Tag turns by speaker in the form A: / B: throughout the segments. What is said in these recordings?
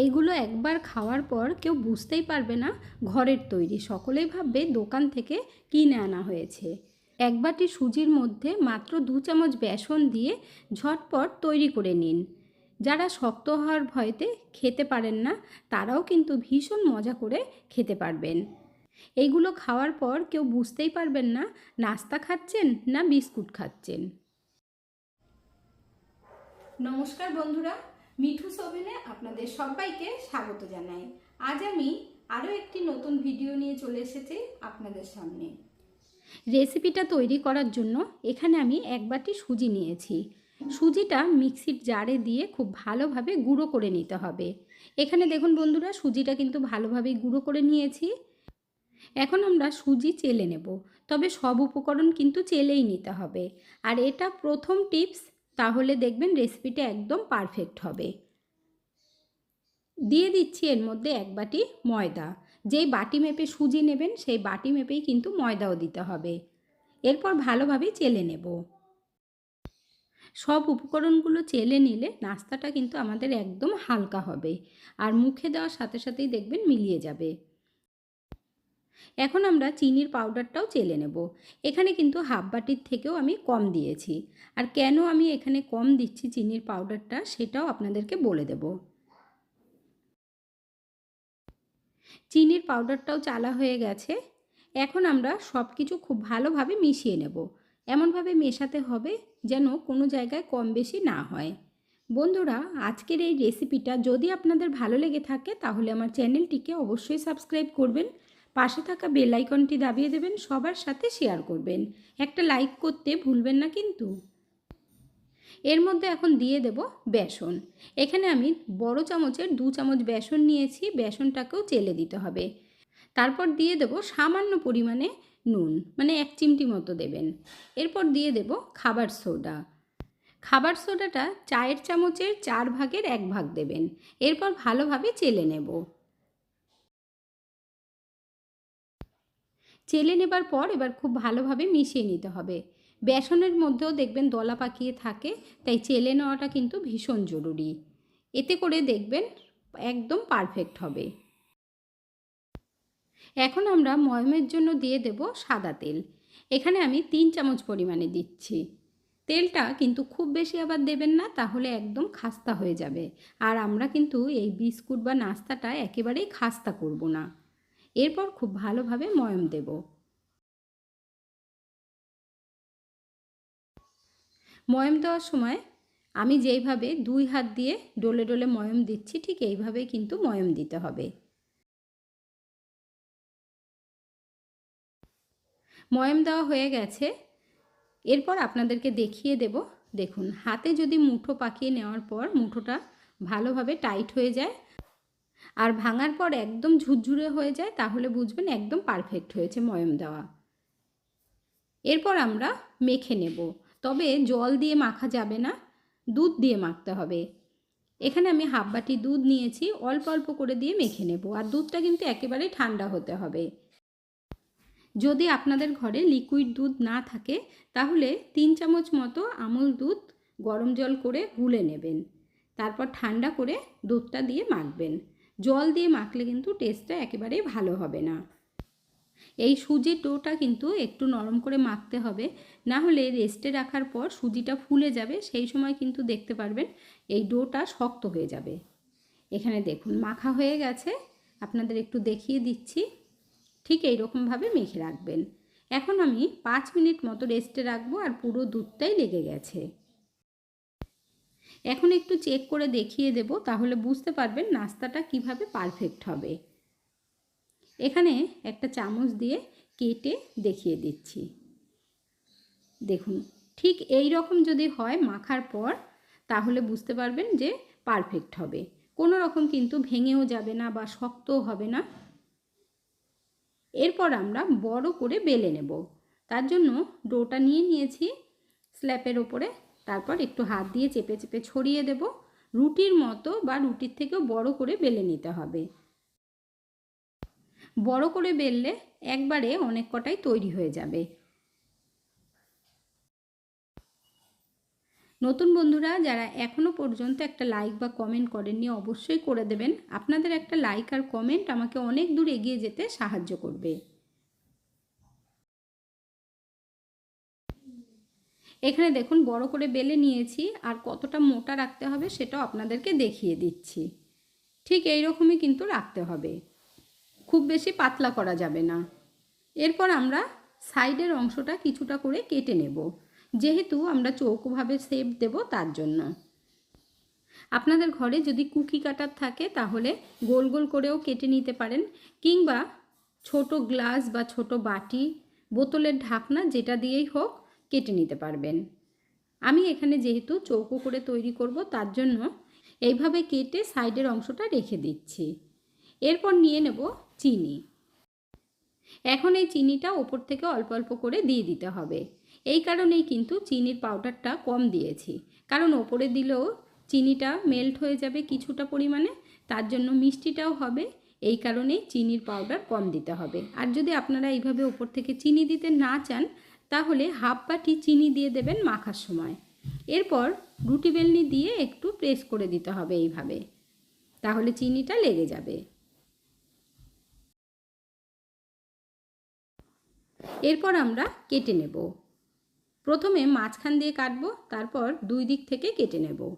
A: এইগুলো একবার খাওয়ার পর কেউ বুঝতেই পারবে না ঘরের তৈরি। সকলেই ভাববে দোকান থেকে কিনে আনা হয়েছে। এক বাটি সুজির মধ্যে মাত্র দু চামচ বেসন দিয়ে ঝটপট তৈরি করে নিন। যারা শক্ত হওয়ার ভয়তে খেতে পারেন না, তারাও কিন্তু ভীষণ মজা করে খেতে পারবেন। এইগুলো খাওয়ার পর কেউ বুঝতেই পারবেন না নাস্তা খাচ্ছেন না বিস্কুট খাচ্ছেন। নমস্কার বন্ধুরা মিঠু সোভেনে আপনাদের সবাইকে স্বাগত জানাই। আজ আমি আরও একটি নতুন ভিডিও নিয়ে চলে এসেছি আপনাদের সামনে। রেসিপিটা তৈরি করার জন্য এখানে আমি এক বাটি সুজি নিয়েছি। সুজিটা মিক্সির জারে দিয়ে খুব ভালোভাবে গুঁড়ো করে নিতে হবে। এখানে দেখুন বন্ধুরা, সুজিটা কিন্তু ভালোভাবে গুঁড়ো করে নিয়েছি। এখন আমরা সুজি চেলে নেব, তবে সব উপকরণ কিন্তু চেলেই নিতে হবে। আর এটা প্রথম টিপস তাহলে দেখবেন রেসিপিটা একদম পারফেক্ট হবে। দিয়ে দিচ্ছি এর মধ্যে এক বাটি ময়দা। যেই বাটি মেপে সুজি নেবেন, সেই বাটি মেপেই কিন্তু ময়দাও দিতে হবে। এরপর ভালোভাবে চেলে নেব। সব উপকরণগুলো চেলে নিলে নাস্তাটা কিন্তু আমাদের একদম হালকা হবে। আর মুখে দেওয়ার সাথে সাথেই দেখবেন মিলিয়ে যাবে। এখন আমরা চিনির পাউডারটাও চেলে নেব। এখানে কিন্তু হাফ বাটির থেকেও আমি কম দিয়েছি। আর কেন আমি এখানে কম দিচ্ছি চিনির পাউডারটা সেটাও আপনাদেরকে বলে দেব। চিনির পাউডারটাও চালা হয়ে গেছে। এখন আমরা সব কিছু খুব ভালোভাবে মিশিয়ে নেব। এমনভাবে মেশাতে হবে যেন কোনো জায়গায় কম বেশি না হয়। বন্ধুরা, আজকের এই রেসিপিটা যদি আপনাদের ভালো লেগে থাকে তাহলে আমার চ্যানেলটিকে অবশ্যই সাবস্ক্রাইব করবেন। পাশে থাকা বেল আইকনটি দাবিয়ে দেবেন, সবার সাথে শেয়ার করবেন। একটা লাইক করতে ভুলবেন না কিন্তু। এর মধ্যে এখন দিয়ে দেব বেসন। এখানে আমি বড় চামচের দু চামচ বেসন নিয়েছি, বেসনটাকেও চেলে দিতে হবে। তারপর দিয়ে দেব সামান্য পরিমাণে নুন মানে এক চিমটি মতো দেবেন। এরপর দিয়ে দেব খাবার সোডা। খাবার সোডাটা চায়ের চামচের চার ভাগের এক ভাগ দেবেন। এরপর ভালোভাবে চেলে নেব। চেলে নেবার পর এবার খুব ভালোভাবে মিশিয়ে নিতে হবে। বেসনের মধ্যেও দেখবেন দলা পাকিয়ে থাকে, তাই চেলে নেওয়াটা কিন্তু ভীষণ জরুরি। এতে করে দেখবেন একদম পারফেক্ট হবে। এখন আমরা ময়মের জন্য দিয়ে দেব সাদা তেল। এখানে আমি তিন চামচ পরিমাণে দিচ্ছি। তেলটা কিন্তু খুব বেশি আবার দেবেন না, তাহলে একদম খাস্তা হয়ে যাবে। আর আমরা কিন্তু এই বিস্কুট বা নাস্তাটা একেবারেই খাস্তা করব না। এরপর খুব ভালোভাবে ময়ম দেব। ময়ম দেওয়ার সময় আমি যেইভাবে দুই হাত দিয়ে ডলে ডলে ময়ম দিচ্ছি, ঠিক এইভাবে কিন্তু ময়ম দিতে হবে। ময়ম দেওয়া হয়ে গেছে। এরপর আপনাদেরকে দেখিয়ে দেব। দেখুন, হাতে যদি মুঠো পাকিয়ে নেওয়ার পর মুঠোটা ভালোভাবে টাইট হয়ে যায় আর ভাঙার পর একদম ঝুরঝুরে হয়ে যায়, তাহলে বুঝবেন একদম পারফেক্ট হয়েছে ময়ম দেওয়া। এরপর আমরা মেখে নেব। তবে জল দিয়ে মাখা যাবে না, দুধ দিয়ে মাখতে হবে। এখানে আমি হাফ বাটি দুধ নিয়েছি, অল্প অল্প করে দিয়ে মেখে নেব। আর দুধটা কিন্তু একেবারেই ঠান্ডা হতে হবে। যদি আপনাদের ঘরে লিকুইড দুধ না থাকে, তাহলে তিন চামচ মতো আমুল দুধ গরম জল করে গুলে নেবেন। তারপর ঠান্ডা করে দুধটা দিয়ে মাখবেন। জল দিয়ে মাখলে কিন্তু টেস্টটা একেবারেই ভালো হবে না। এই সুজির ডোটা কিন্তু একটু নরম করে মাখতে হবে, না হলে রেস্টে রাখার পর সুজিটা ফুলে যাবে, সেই সময় কিন্তু দেখতে পারবেন এই ডোটা শক্ত হয়ে যাবে। এখানে দেখুন, মাখা হয়ে গেছে, আপনাদের একটু দেখিয়ে দিচ্ছি। ঠিক এই রকমভাবে মেখে রাখবেন। এখন আমি পাঁচ মিনিট মতো রেস্টে রাখব আর পুরো দুধটাই লেগে গেছে। এখন একটু চেক করে দেখিয়ে দেব, তাহলে বুঝতে পারবেন নাস্তাটা কীভাবে পারফেক্ট হবে। এখানে একটা চামচ দিয়ে কেটে দেখিয়ে দিচ্ছি। দেখুন, ঠিক এই রকম যদি হয় মাখার পর, তাহলে বুঝতে পারবেন যে পারফেক্ট হবে। কোনো রকম কিন্তু ভেঙেও যাবে না বা শক্তও হবে না। এরপর আমরা বড় করে বেলে নেব। তার জন্য ডোটা নিয়ে নিয়েছি স্ল্যাপের ওপরে। তারপর একটু হাত দিয়ে চেপে চেপে ছড়িয়ে দেব। রুটির মতো বা রুটির থেকেও বড় করে বেলে নিতে হবে। বড় করে বেললে একবারে অনেক কটাই তৈরি হয়ে যাবে। নতুন বন্ধুরা, যারা এখনও পর্যন্ত একটা লাইক বা কমেন্ট করেননি, অবশ্যই করে দেবেন। আপনাদের একটা লাইক আর কমেন্ট আমাকে অনেক দূর এগিয়ে যেতে সাহায্য করবে। এখানে দেখুন বড় করে বেলে নিয়েছি আর কতটা মোটা রাখতে হবে সেটাও আপনাদেরকে দেখিয়ে দিচ্ছি। ঠিক এই রকমই কিন্তু রাখতে হবে। খুব বেশি পাতলা করা যাবে না। এরপর আমরা সাইডের অংশটা কিছুটা করে কেটে নেব। যেহেতু আমরা চৌকোভাবে শেপ দেব তার জন্য। আপনাদের ঘরে যদি কুকি কাটার থাকে তাহলে গোল গোল করেও কেটে নিতে পারেন কিংবা ছোট গ্লাস বা ছোট বাটি, বোতলের ঢাকনা যেটা দিয়েই হোক কেটে নিতে পারবেন। আমি এখানে যেহেতু চৌকো করে তৈরি করব, তার জন্য এইভাবে কেটে সাইডের অংশটা রেখে দিচ্ছি। এরপর নিয়ে নেব চিনি। এখন এই চিনিটা ওপর থেকে অল্প অল্প করে দিয়ে দিতে হবে। এই কারণেই কিন্তু চিনির পাউডারটা কম দিয়েছি। কারণ ওপরে দিলেও চিনিটা মেল্ট হয়ে যাবে কিছুটা পরিমাণে, তার জন্য মিষ্টিটাও হবে। এই কারণেই চিনির পাউডার কম দিতে হবে। আর যদি আপনারা এইভাবে ওপর থেকে চিনি দিতে না চান তাহলে হাফ বাটি চিনি দিয়ে দেবেন মাখার সময়। এরপর রুটি বেলনি দিয়ে একটু প্রেস করে দিতে হবে এইভাবে। তাহলে চিনিটা লেগে যাবে। এরপর আমরা কেটে নেব। প্রথমে মাঝখান দিয়ে কাটবো, তারপর দুই দিক থেকে কেটে নেব।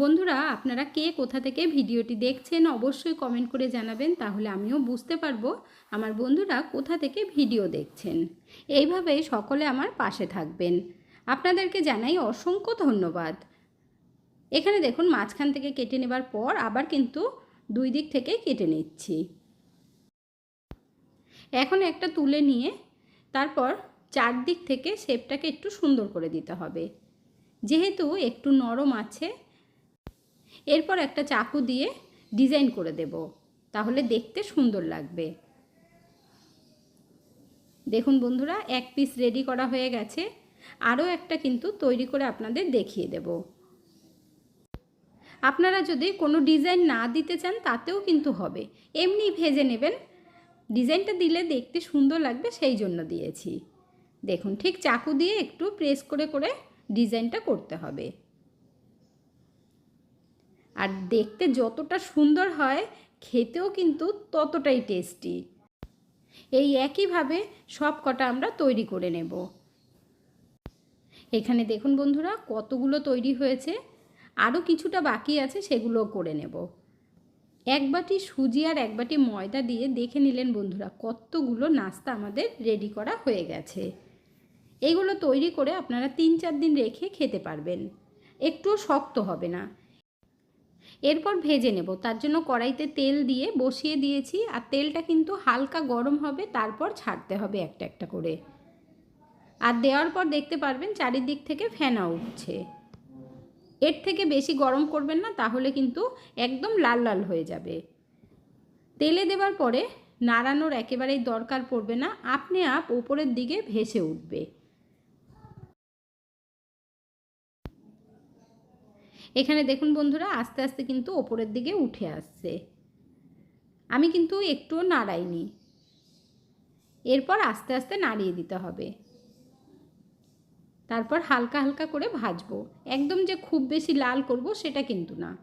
A: বন্ধুরা, আপনারা কে কোথা থেকে ভিডিওটি দেখছেন অবশ্যই কমেন্ট করে জানাবেন, তাহলে আমিও বুঝতে পারব আমার বন্ধুরা কোথা থেকে ভিডিও দেখছেন। এইভাবে সকলে আমার পাশে থাকবেন। আপনাদেরকে জানাই অসংখ্য ধন্যবাদ। এখানে দেখুন, মাঝখান থেকে কেটে নেবার পর আবার কিন্তু দুই দিক থেকে কেটে নিচ্ছি। এখন একটা তুলে নিয়ে তারপর চারদিক থেকে শেপটাকে একটু সুন্দর করে দিতে হবে। যেহেতু একটু নরম আছে এরপর একটা চাকু দিয়ে ডিজাইন করে দেব। তাহলে দেখতে সুন্দর লাগবে। দেখুন বন্ধুরা, এক পিস রেডি করা হয়ে গেছে। আরও একটা কিন্তু তৈরি করে আপনাদের দেখিয়ে দেব। আপনারা যদি কোনো ডিজাইন না দিতে চান, তাতেও কিন্তু হবে। এমনি ভেজে নেবেন। ডিজাইনটা দিলে দেখতে সুন্দর লাগবে, সেই জন্য দিয়েছি। দেখুন, ঠিক চাকু দিয়ে একটু প্রেস করে করে ডিজাইনটা করতে হবে। আর দেখতে যতটা সুন্দর হয়, খেতেও কিন্তু ততটাই টেস্টি এই একইভাবে সব কটা আমরা তৈরি করে নেব। এখানে দেখুন বন্ধুরা, কতগুলো তৈরি হয়েছে। আরও কিছুটা বাকি আছে সেগুলো করে নেব। এক বাটি সুজি আর এক বাটি ময়দা দিয়ে দেখে নিলেন বন্ধুরা, কতগুলো নাস্তা আমাদের রেডি করা হয়ে গেছে। এগুলো তৈরি করে আপনারা তিন চার দিন রেখে খেতে পারবেন। একটুও শক্ত হবে না। এরপর ভেজে নেব। তার জন্য কড়াইতে তেল দিয়ে বসিয়ে দিয়েছি আর তেলটা কিন্তু হালকা গরম হবে, তারপর ছাড়তে হবে একটা একটা করে। আর দেওয়ার পর দেখতে পারবেন চারিদিক থেকে ফেনা উঠছে। এর থেকে বেশি গরম করবেন না, তাহলে কিন্তু একদম লাল লাল হয়ে যাবে। তেলে দেবার পরে নাড়ানোর একেবারেই দরকার পড়বে না, আপনি আপ ওপরের দিকে ভেসে উঠবে। এখানে দেখুন বন্ধুরা, আস্তে আস্তে কিন্তু ওপরের দিকে উঠে আসছে। আমি কিন্তু একটুও নাড়াইনি। এরপর আস্তে আস্তে নাড়িয়ে দিতে হবে। তারপর হালকা হালকা করে ভাজবো। একদম যে খুব বেশি লাল করব সেটা কিন্তু না।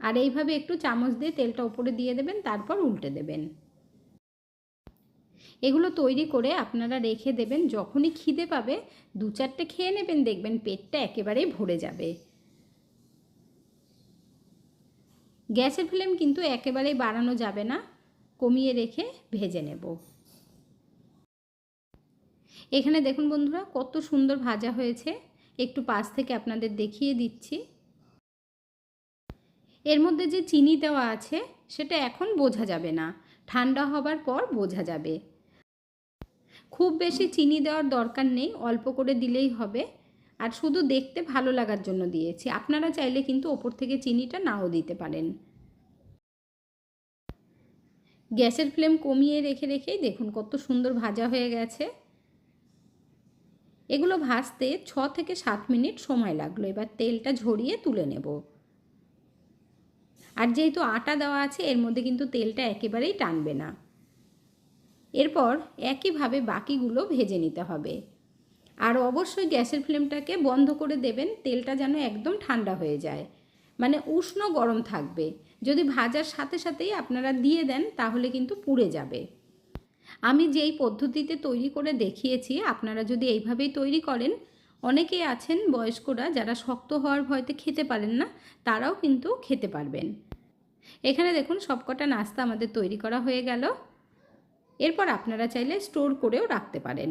A: আর এইভাবে একটু চামচ দিয়ে তেলটা উপরে দিয়ে দেবেন, তারপর উল্টে দেবেন। এগুলো তৈরি করে আপনারা রেখে দেবেন, যখনই খিদে পাবে দু চারটে খেয়ে নেবেন, দেখবেন পেটটা একেবারেই ভরে যাবে। গ্যাসের ফ্লেম কিন্তু একেবারেই বাড়ানো যাবে না। কমিয়ে রেখে ভেজে নেব। এখানে দেখুন বন্ধুরা, কত সুন্দর ভাজা হয়েছে। একটু পাশ থেকে আপনাদের দেখিয়ে দিচ্ছি। এর মধ্যে যে চিনি দেওয়া আছে, সেটা এখন বোঝা যাবে না। ঠান্ডা হবার পর বোঝা যাবে। খুব বেশি চিনি দেওয়ার দরকার নেই, অল্প করে দিলেই হবে। আর শুধু দেখতে ভালো লাগার জন্য দিয়েছি। আপনারা চাইলে কিন্তু ওপর থেকে চিনিটা নাও দিতে পারেন। গ্যাসের ফ্লেম কমিয়ে রেখে রেখেই দেখুন কত সুন্দর ভাজা হয়ে গেছে। এগুলো ভাজতে ছ থেকে সাত মিনিট সময় লাগল। এবার তেলটা ঝরিয়ে তুলে নেব। আর যেহেতু আটা দেওয়া আছে, এর মধ্যে কিন্তু তেলটা একেবারেই টানবে না। এরপর একইভাবে বাকিগুলো ভেজে নিতে হবে। আর অবশ্যই গ্যাসের ফ্লেমটাকে বন্ধ করে দেবেন, তেলটা যেন একদম ঠান্ডা হয়ে যায়। মানে উষ্ণ গরম থাকবে। যদি ভাজার সাথে সাথেই আপনারা দিয়ে দেন, তাহলে কিন্তু পুড়ে যাবে। আমি যেই পদ্ধতিতে তৈরি করে দেখিয়েছি, আপনারা যদি এইভাবেই তৈরি করেন, অনেকেই আছেন বয়স্করা যারা শক্ত হওয়ার ভয়তে খেতে পারেন না, তারাও কিন্তু খেতে পারবেন। এখানে দেখুন, সবকটা নাস্তা আমাদের তৈরি করা হয়ে গেল। এরপর আপনারা চাইলে স্টোর করেও রাখতে পারেন।